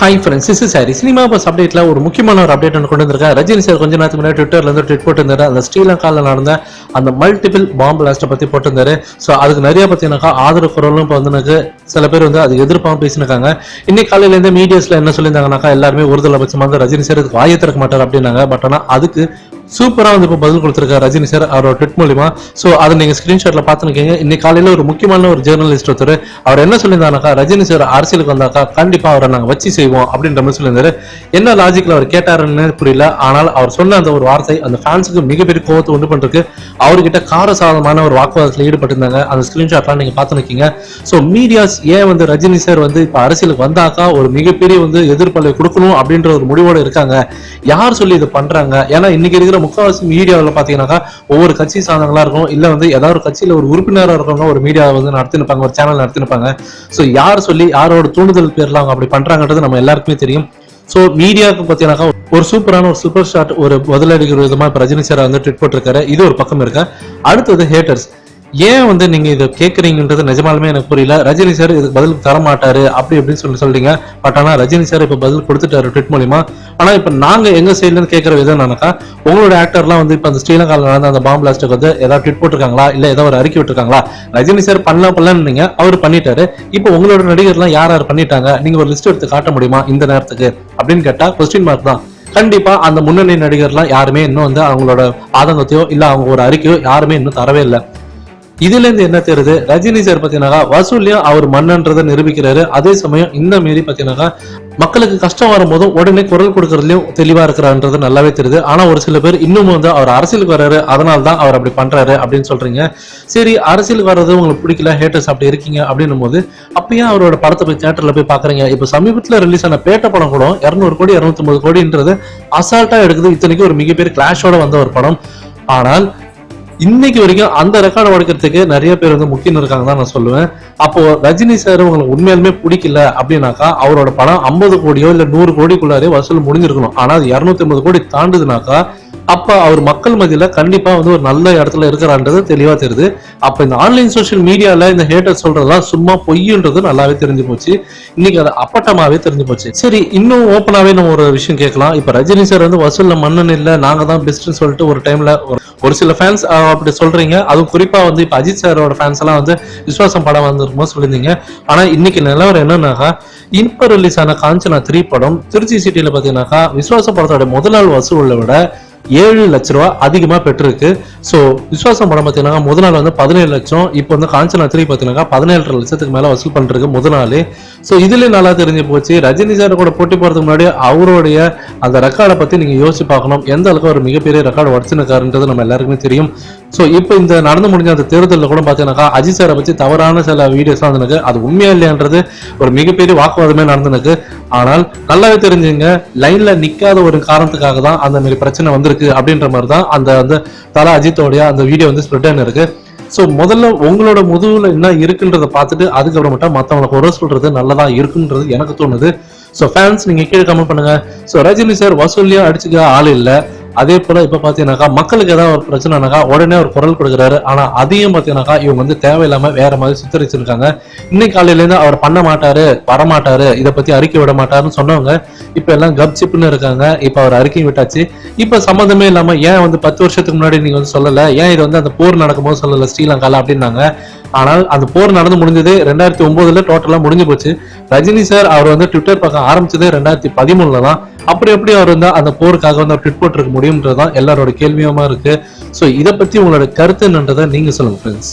Hi friends is sorry cinema buzz அப்டேட்ல ஒரு முக்கியமான ஒரு அப்டேட் ஒன்று கொண்டு வந்திருக்கேன் ரஜினி சார் கொஞ்ச நேரத்துக்கு முன்னாடி ட்விட்டர்ல இருந்து ட்வீட் போட்டிருந்தாரு. அந்த ஸ்ரீலங்காவில் நடந்த அந்த மல்டிபிள் பாம்பு பிளாஸ்ட்டை பத்தி போட்டிருந்தாரு. ஸோ அதுக்கு நிறைய பார்த்தீங்கன்னாக்கா ஆதரவு குரலும் இப்போ வந்து எனக்கு சில பேர் வந்து அது எதிர்ப்பாக பேசினாங்க இன்னைக்கு காலையில இருந்து மீடியாஸ்ல என்ன சொல்லியிருந்தாங்கனாக்கா எல்லாருமே ஒருதலை பட்சமாக வந்து ரஜினி சார் இதுக்கு வாயை திறக்க மாட்டார் அப்படின்னாங்க. பட் ஆனால் அதுக்கு சூப்பராக வந்து இப்போ பதில் கொடுத்துருக்காரு ரஜினி சார் அவரோட ட்விட் மூலிமா ஸோ அதை நீங்கள் ஸ்க்ரீன்ஷாட்டில் பார்த்துருக்கீங்க. இன்னைக்கு காலையில் ஒரு முக்கியமான ஒரு ஜேர்னலிஸ்ட் ஒருத்தர் அவர் என்ன சொல்லியிருந்தாருனாக்கா ரஜினி சார் அரசியலுக்கு வந்தாக்கா கண்டிப்பாக அவரை நாங்கள் வச்சு செய்வோம் அப்படின்ற மாதிரி சொல்லியிருந்தாரு. என்ன லாஜிக்கில் அவர் கேட்டாருன்னு புரியல. ஆனால் அவர் சொன்ன அந்த ஒரு வார்த்தை அந்த ஃபேன்ஸுக்கு மிகப்பெரிய கோவத்தை உண்டு பண்றதுக்கு அவர்கிட்ட காரசாதமான ஒரு வாக்குவாதத்தில் ஈடுபட்டிருந்தாங்க. அந்த ஸ்க்ரீன்ஷாட்லாம் நீங்கள் பார்த்துருக்கீங்க. ஸோ மீடியாஸ் ஏன் வந்து ரஜினி சார் வந்து இப்போ அரசியலுக்கு வந்தாக்கா ஒரு மிகப்பெரிய வந்து எதிர்ப்பலை கொடுக்கணும் அப்படின்ற ஒரு முடிவோடு இருக்காங்க. யார் சொல்லி இதை பண்ணுறாங்க ஏன்னா இன்னைக்கு இருக்கிற முக்கால்வாசி மீடியாவில் பார்த்தீங்கன்னாக்கா ஒவ்வொரு கட்சி சார்ந்தவங்களா இருக்கும் இல்லை வந்து ஏதாவது ஒரு கட்சியில் ஒரு உறுப்பினராக இருக்கவங்க ஒரு மீடியாவை வந்து நடத்தினுப்பாங்க ஒரு சேனல் நடத்தினுப்பாங்க ஸோ யார் சொல்லி யாரோட தூண்டுதல் பேர்ல அவங்க அப்படி பண்றாங்கன்றது நம்ம எல்லாருக்குமே தெரியும். ஸோ மீடியாவுக்கு பார்த்தீங்கன்னாக்கா ஒரு சூப்பரான ஒரு சூப்பர் ஷாட் ஒரு முதலடிக்கிற விதமாக இப்போ ரஜினி சார் வந்து ட்விட் போட்டிருக்காரு. இது ஒரு பக்கம் இருக்க. அடுத்தது ஹேட்டர்ஸ் ஏன் வந்து நீங்க இதை கேட்குறீங்கன்றது நிஜமாலுமே எனக்கு புரியல. ரஜினி சார் இதுக்கு பதில் தர மாட்டாரு அப்படி இப்படின்னு சொல்லி சொல்றீங்க. பட் ஆனா ரஜினி சார் இப்ப பதில் கொடுத்துட்டாரு ட்விட் மூலியமா. ஆனா இப்ப நாங்க எங்க சைட்ல இருந்து கேட்கற விதம் என்னக்கா உங்களோட ஆக்டர்லாம் வந்து இப்ப அந்த ஸ்ரீலங்கால நடந்த அந்த பாம்பு பிளாஸ்டுக்கு வந்து ஏதாவது ட்விட் போட்டிருக்காங்களா? இல்ல ஏதாவது ஒரு அறிக்கை விட்டுருக்காங்களா? ரஜினி சார் பண்ணலாம் பண்ணலாம்னு அவர் பண்ணிட்டாரு. இப்போ உங்களோட நடிகர்லாம் யார் யார் பண்ணிட்டாங்க? நீங்க ஒரு லிஸ்ட் எடுத்து காட்ட முடியுமா இந்த நேரத்துக்கு? அப்படின்னு கேட்டா கொஸ்டின் மார்க் தான். கண்டிப்பா அந்த முன்னணி நடிகர்லாம் யாருமே இன்னும் வந்து அவங்களோட ஆதங்கத்தையோ இல்ல அவங்க ஒரு அறிக்கையோ யாருமே இன்னும் தரவே இல்லை. இதுல இருந்து என்ன தெரியுது? ரஜினி சார் பாத்தீங்கன்னா வசூல்லையும் அவர் மன்னன்றதை நிரூபிக்கிறாரு. அதே சமயம் இந்த மாரி பாத்தீங்கன்னா மக்களுக்கு கஷ்டம் வரும்போதும் உடனே குரல் கொடுக்கறதுலயும் தெளிவா இருக்கிறான்றது நல்லாவே தெரியுது. ஆனா ஒரு சில பேர் இன்னும் வந்து அவர் அரசியலுக்கு வர்றாரு அதனால தான் அவர் அப்படி பண்றாரு அப்படின்னு சொல்றீங்க. சரி அரசியலுக்கு வர்றது உங்களுக்கு பிடிக்கல ஹேட்டர்ஸ் அப்படி இருக்கீங்க அப்படின்னும் போது அப்பயும் அவரோட படத்தை போய் தியேட்டர்ல போய் பாக்குறீங்க? இப்ப சமீபத்துல ரிலீஸ் ஆன பேட்ட படம் கூட இருநூறு கோடி இருநூத்தி கோடின்றது அசால்ட்டா எடுக்குது. இத்தனைக்கும் ஒரு மிகப்பெரிய கிளாஷோட வந்த ஒரு படம். ஆனால் இன்னைக்கு வரைக்கும் அந்த ரெக்கார்டை உடைக்கிறதுக்கு நிறைய பேர் வந்து முக்கியம் இருக்காங்க தான் நான் சொல்லுவேன். அப்போ ரஜினி சார் உங்களுக்கு உண்மையாலுமே பிடிக்கல அப்படின்னாக்கா அவரோட படம் ஐம்பது கோடியோ இல்ல நூறு கோடிக்குள்ளாரே வசூல் முடிஞ்சிருக்கணும். ஆனா அது இருநூத்தி ஐம்பது கோடி தாண்டுதுனாக்கா அப்போ அவர் மக்கள் மத்தியில் கண்டிப்பாக வந்து ஒரு நல்ல இடத்துல இருக்கிறான்றது தெளிவாக தெரியுது. அப்போ இந்த ஆன்லைன் சோஷியல் மீடியாவில் இந்த ஹேட்டர் சொல்றதெல்லாம் சும்மா பொய்ன்றது நல்லாவே தெரிஞ்சு போச்சு. இன்னைக்கு அது அப்பட்டமாகவே தெரிஞ்சு போச்சு. சரி இன்னும் ஓப்பனாகவே நம்ம ஒரு விஷயம் கேட்கலாம். இப்போ ரஜினி சார் வந்து வசூலில் மன்னன் இல்லை நாங்க தான் பெஸ்ட்னு சொல்லிட்டு ஒரு டைம்ல ஒரு சில ஃபேன்ஸ் அப்படி சொல்றீங்க. அதுவும் குறிப்பாக வந்து இப்போ அஜித் சாரோட ஃபேன்ஸ் எல்லாம் வந்து விஸ்வாசம் படம் வந்திருக்குமோ சொல்லியிருந்தீங்க. ஆனால் இன்னைக்கு நிலவரம் என்னன்னாக்கா இப்ப ரிலீஸ் ஆன காஞ்சனா த்ரீ படம் திருச்சி சிட்டியில் பார்த்தீங்கன்னாக்கா விஸ்வாச படத்தோட முதல் நாள் வசூலை விட ஏழு லட்ச ரூபா அதிகமாக பெற்றிருக்கு. ஸோ விஸ்வாசம் படம் பார்த்தீங்கன்னா முதல் நாள் வந்து பதினேழு லட்சம். இப்போ வந்து காஞ்சனா த்ரீ பார்த்தீங்கன்னா பதினேழு லட்சத்துக்கு மேலே வசூல் பண்ணிருக்கு முதல் நாள். ஸோ இதுலேயே நல்லா தெரிஞ்சு போச்சு. ரஜினி சார் கூட போட்டி போகிறதுக்கு முன்னாடி அவருடைய அந்த ரெக்கார்டை பற்றி நீங்கள் யோசிச்சு பார்க்கணும். எந்த அளவுக்கு ஒரு மிகப்பெரிய ரெக்கார்டு உடச்சுனுக்காருன்றது நம்ம எல்லாருக்குமே தெரியும். ஸோ இப்போ இந்த நடந்து முடிஞ்ச அந்த தேர்தலில் கூட பார்த்தீங்கன்னாக்கா அஜித் சாரை பற்றி தவறான சில வீடியோஸ்லாம் வந்துனுக்கு அது உண்மையா இல்லையான்றது ஒரு மிகப்பெரிய வாக்குவாதமே நடந்துனுக்கு ஆனால் நல்லாவே தெரிஞ்சுங்க லைனில் நிற்காத ஒரு காரணத்துக்காக தான் அந்த மாதிரி பிரச்சனை வந்திருக்கு அப்படின்ற மாதிரி தான் அந்த அந்த தலா அஜித்தோடைய அந்த வீடியோ வந்து ஸ்ப்ரெட் ஆனிருக்கு ஸோ முதல்ல உங்களோட முதுகுல என்ன இருக்குன்றத பார்த்துட்டு அதுக்கப்புறமேட்டா மற்றவங்களை குறை சொல்றது நல்லதா இருக்குன்றது எனக்கு தோணுது. ஸோ ஃபேன்ஸ் நீங்க கீழே கமெண்ட் பண்ணுங்க. ஸோ ரஜினி சார் வசூல்லையும் அடிச்சுக்க ஆள் இல்லை. அதே போல இப்ப பாத்தீங்கன்னாக்கா மக்களுக்கு ஏதாவது ஒரு பிரச்சனைனாக்கா உடனே ஒரு குரல் கொடுக்குறாரு. ஆனா அதையும் பாத்தீங்கன்னாக்கா இவங்க வந்து தேவையில்லாம வேற மாதிரி சித்தரிச்சிருக்காங்க. இன்னைக்கு காலையில இருந்து அவர் பண்ண மாட்டாரு வரமாட்டாரு இதை பத்தி அறிக்கை விட மாட்டாருன்னு சொன்னவங்க இப்ப எல்லாம் கப்சிப்னு இருக்காங்க. இப்ப அவர் அறிக்கை விட்டாச்சு. இப்ப சம்மந்தமே இல்லாம ஏன் வந்து பத்து வருஷத்துக்கு முன்னாடி நீங்க வந்து சொல்லல? ஏன் இது வந்து அந்த போர் நடக்கும்போது சொல்லல ஸ்ரீலங்கால அப்படின்னாங்க? ஆனால் அந்த போர் நடந்து முடிஞ்சது ரெண்டாயிரத்தி ஒன்பதுல டோட்டலா முடிஞ்சு போச்சு. ரஜினி சார் அவர் வந்து ட்விட்டர் பக்கம் ஆரம்பிச்சது ரெண்டாயிரத்தி பதிமூணுல தான். அப்படி எப்படி அவர் வந்து அந்த போருக்காக வந்து அவர் ட்விட் போட்டிருக்க முடியும்ன்றதுதான் எல்லாரோட கேள்வியுமா இருக்கு. ஸோ இதை பத்தி உங்களோட கருத்து என்னன்றதை நீங்க சொல்லுங்க ஃப்ரெண்ட்ஸ்